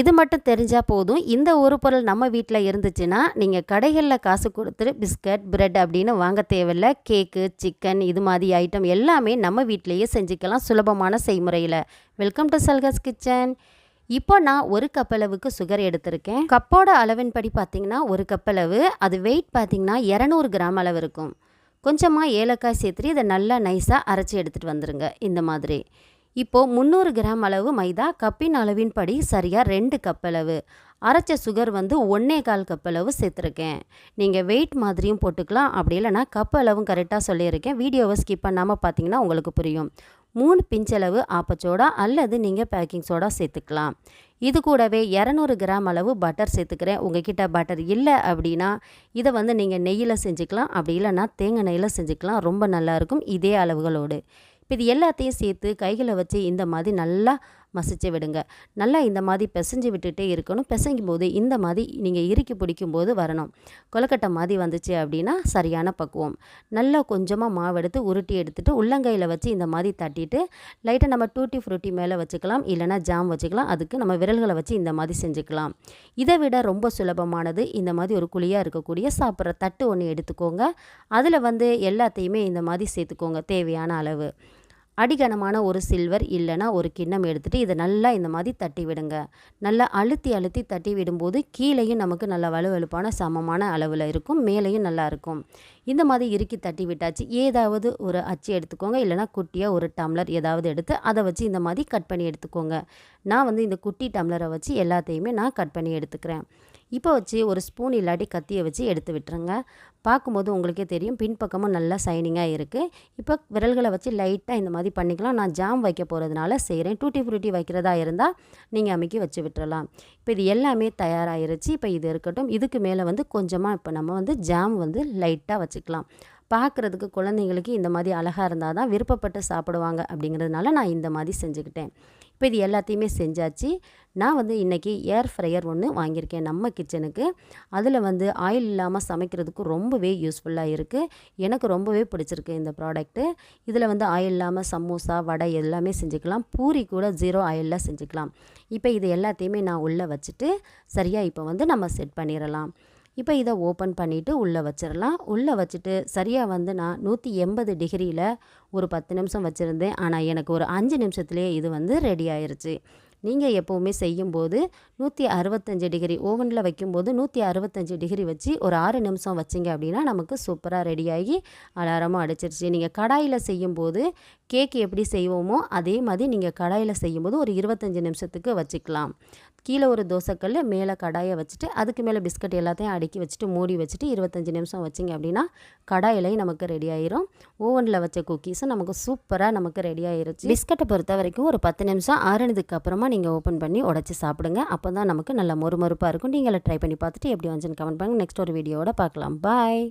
இது மட்டும் தெரிஞ்சால் போதும். இந்த ஒரு பொருள் நம்ம வீட்டில் இருந்துச்சுன்னா நீங்கள் கடைகளில் காசு கொடுத்துட்டு பிஸ்கட் பிரெட் அப்படின்னு வாங்க தேவையில்ல. கேக்கு சிக்கன் இது மாதிரி ஐட்டம் எல்லாமே நம்ம வீட்டிலையே செஞ்சுக்கலாம் சுலபமான செய்முறையில். வெல்கம் டு சல்கஸ் கிச்சன் இப்போ நான் ஒரு கப் அளவுக்கு சுகர் எடுத்திருக்கேன். கப்போட அளவின்படி பார்த்திங்கன்னா ஒரு கப் அளவு. அது வெயிட் பார்த்தீங்கன்னா இரநூறு கிராம் அளவு இருக்கும். கொஞ்சமாக ஏலக்காய் சேர்த்துட்டு இதை நல்லா நைஸாக அரைச்சி எடுத்துகிட்டு வந்துடுங்க இந்த மாதிரி. இப்போது முந்நூறு கிராம் அளவு மைதா கப்பின் அளவின்படி சரியாக ரெண்டு கப் அளவு. அரைச்ச சுகர் வந்து ஒன்றே கால் கப் அளவு சேர்த்துருக்கேன். நீங்கள் வெயிட் மாதிரியும் போட்டுக்கலாம். அப்படி இல்லைனா கப் அளவும் கரெக்டாக சொல்லியிருக்கேன். வீடியோவை ஸ்கிப் பண்ணாமல் பார்த்தீங்கன்னா உங்களுக்கு புரியும். மூணு பிஞ்சளவு ஆப்பச்சோடா அல்லது நீங்கள் பேக்கிங் சோடா சேர்த்துக்கலாம். இது கூடவே இரநூறு கிராம் அளவு பட்டர் சேர்த்துக்கிறேன். உங்ககிட்ட பட்டர் இல்லை அப்படின்னா இதை வந்து நீங்கள் நெய்யில் செஞ்சுக்கலாம். அப்படி இல்லைன்னா தேங்காய் நெய்யில் செஞ்சுக்கலாம். ரொம்ப நல்லாயிருக்கும் இதே அளவுகளோடு. இப்போ இது எல்லாத்தையும் சேர்த்து கைகளை வச்சு இந்த மாதிரி நல்லா மசிச்சு விடுங்க. நல்லா இந்த மாதிரி பிசைஞ்சு விட்டுட்டே இருக்கணும். பிசைக்கும் போது இந்த மாதிரி நீங்கள் இறுக்கி பிடிக்கும் போது வரணும். கொலக்கட்டை மாதிரி வந்துச்சு அப்படின்னா சரியான பக்குவம். நல்லா கொஞ்சமாக மாவு எடுத்து உருட்டி எடுத்துகிட்டு உள்ளங்கையில் வச்சு இந்த மாதிரி தட்டிட்டு லைட்டாக நம்ம டூட்டி ஃப்ரூட்டி மேலே வச்சுக்கலாம். இல்லைனா ஜாம் வச்சுக்கலாம். அதுக்கு நம்ம விரல்களை வச்சு இந்த மாதிரி செஞ்சுக்கலாம். இதை விட ரொம்ப சுலபமானது இந்த மாதிரி ஒரு குழியாக இருக்கக்கூடிய சாப்பிட்ற தட்டு ஒன்று எடுத்துக்கோங்க. அதில் வந்து எல்லாத்தையுமே இந்த மாதிரி சேர்த்துக்கோங்க தேவையான அளவு. அடிகனமான ஒரு சில்வர் இல்லைனா ஒரு கிண்ணம் எடுத்துகிட்டு இதை நல்லா இந்த மாதிரி தட்டி விடுங்க. நல்லா அழுத்தி அழுத்தி தட்டி விடும்போது கீழேயும் நமக்கு நல்ல வலுவழுப்பான சமமான அளவில் இருக்கும் மேலேயும் நல்லா இருக்கும். இந்த மாதிரி இறுக்கி தட்டி விட்டாச்சு. ஏதாவது ஒரு அச்சு எடுத்துக்கோங்க. இல்லைனா குட்டியாக ஒரு டம்ளர் ஏதாவது எடுத்து அதை வச்சு இந்த மாதிரி கட் பண்ணி எடுத்துக்கோங்க. நான் வந்து இந்த குட்டி டம்ளரை வச்சு எல்லாத்தையுமே நான் கட் பண்ணி எடுத்துக்கிறேன். இப்போ வச்சு ஒரு ஸ்பூன் இல்லாட்டி கத்தியை வச்சு எடுத்து விட்டுருங்க. பார்க்கும்போது உங்களுக்கே தெரியும் பின்பக்கமும் நல்லா சைனிங்காக இருக்குது இப்போ விரல்களை வச்சு லைட்டாக இந்த மாதிரி பண்ணிக்கலாம். நான் ஜாம் வைக்க போகிறதுனால செய்கிறேன் டூட்டி ஃப்ரூட்டி வைக்கிறதா இருந்தால் நீங்கள் அமைக்கி வச்சு விட்டுறலாம். இப்போ இது எல்லாமே தயாராகிருச்சு இப்போ இது இருக்கட்டும். இதுக்கு மேலே வந்து கொஞ்சமாக இப்போ நம்ம வந்து ஜாம் வந்து லைட்டாக வச்சுக்கலாம். பார்க்குறதுக்கு குழந்தைங்களுக்கு இந்த மாதிரி அழகாக இருந்தால் தான் விருப்பப்பட்டு சாப்பிடுவாங்க அப்படிங்கிறதுனால நான் இந்த மாதிரி செஞ்சுக்கிட்டேன். இப்போ இது எல்லாத்தையுமே செஞ்சாச்சு. நான் வந்து இன்றைக்கி ஏர் ஃப்ரையர் ஒன்று வாங்கியிருக்கேன் நம்ம கிச்சனுக்கு அதில் வந்து ஆயில் இல்லாமல் சமைக்கிறதுக்கு ரொம்பவே யூஸ்ஃபுல்லாக இருக்குது எனக்கு ரொம்பவே பிடிச்சிருக்கு இந்த ப்ராடக்ட்டு இதில் வந்து ஆயில் இல்லாமல் சமோசா வடை எல்லாமே செஞ்சுக்கலாம். பூரி கூட ஜீரோ ஆயிலில் செஞ்சுக்கலாம். இப்போ இது எல்லாத்தையுமே நான் உள்ளே வச்சுட்டு சரியாக இப்போ வந்து நம்ம செட் பண்ணிடலாம். இப்போ இதை ஓப்பன் பண்ணிவிட்டு உள்ளே வச்சிடலாம். உள்ளே வச்சுட்டு சரியாக வந்து நான் நூற்றி எண்பது டிகிரியில் ஒரு பத்து நிமிஷம் வச்சுருந்தேன். ஆனால் எனக்கு ஒரு அஞ்சு நிமிஷத்துலேயே இது வந்து ரெடி ஆயிடுச்சு நீங்கள் எப்போவுமே செய்யும்போது நூற்றி அறுபத்தஞ்சு டிகிரி ஓவனில் வைக்கும்போது நூற்றி அறுபத்தஞ்சு டிகிரி வச்சு ஒரு ஆறு நிமிஷம் வச்சிங்க அப்படின்னா நமக்கு சூப்பராக ரெடியாகி அலாரமாக அடிச்சிருச்சு. நீங்கள் கடாயில் செய்யும்போது கேக் எப்படி செய்வோமோ அதே மாதிரி நீங்கள் கடாயில் செய்யும்போது ஒரு இருபத்தஞ்சி நிமிஷத்துக்கு வச்சுக்கலாம். கீழே ஒரு தோசைக்கல் மேலே கடாயை வச்சுட்டு அதுக்கு மேலே பிஸ்கட் எல்லாத்தையும் அடுக்கி வச்சுட்டு மூடி வச்சுட்டு இருபத்தஞ்சி நிமிஷம் வச்சிங்க அப்படின்னா கடாயிலையும் நமக்கு ரெடி ஆயிரும். ஓவனில் வச்ச குக்கீஸும் நமக்கு சூப்பராக நமக்கு ரெடி ஆயிருச்சு. பிஸ்கட்டை பொறுத்த வரைக்கும் ஒரு பத்து நிமிஷம் ஆறுனதுக்கு அப்புறமா நீங்கள் ஓப்பன் பண்ணி உடச்சி சாப்பிடுங்க. அப்போ தான் நமக்கு நல்ல மொறுமொறுப்பாக இருக்கும். நீங்களே ட்ரை பண்ணி பார்த்துட்டு எப்படி வந்துச்சுன்னு கமெண்ட் பண்ணுங்கள் நெக்ஸ்ட் ஒரு வீடியோவோட பார்க்கலாம். பாய்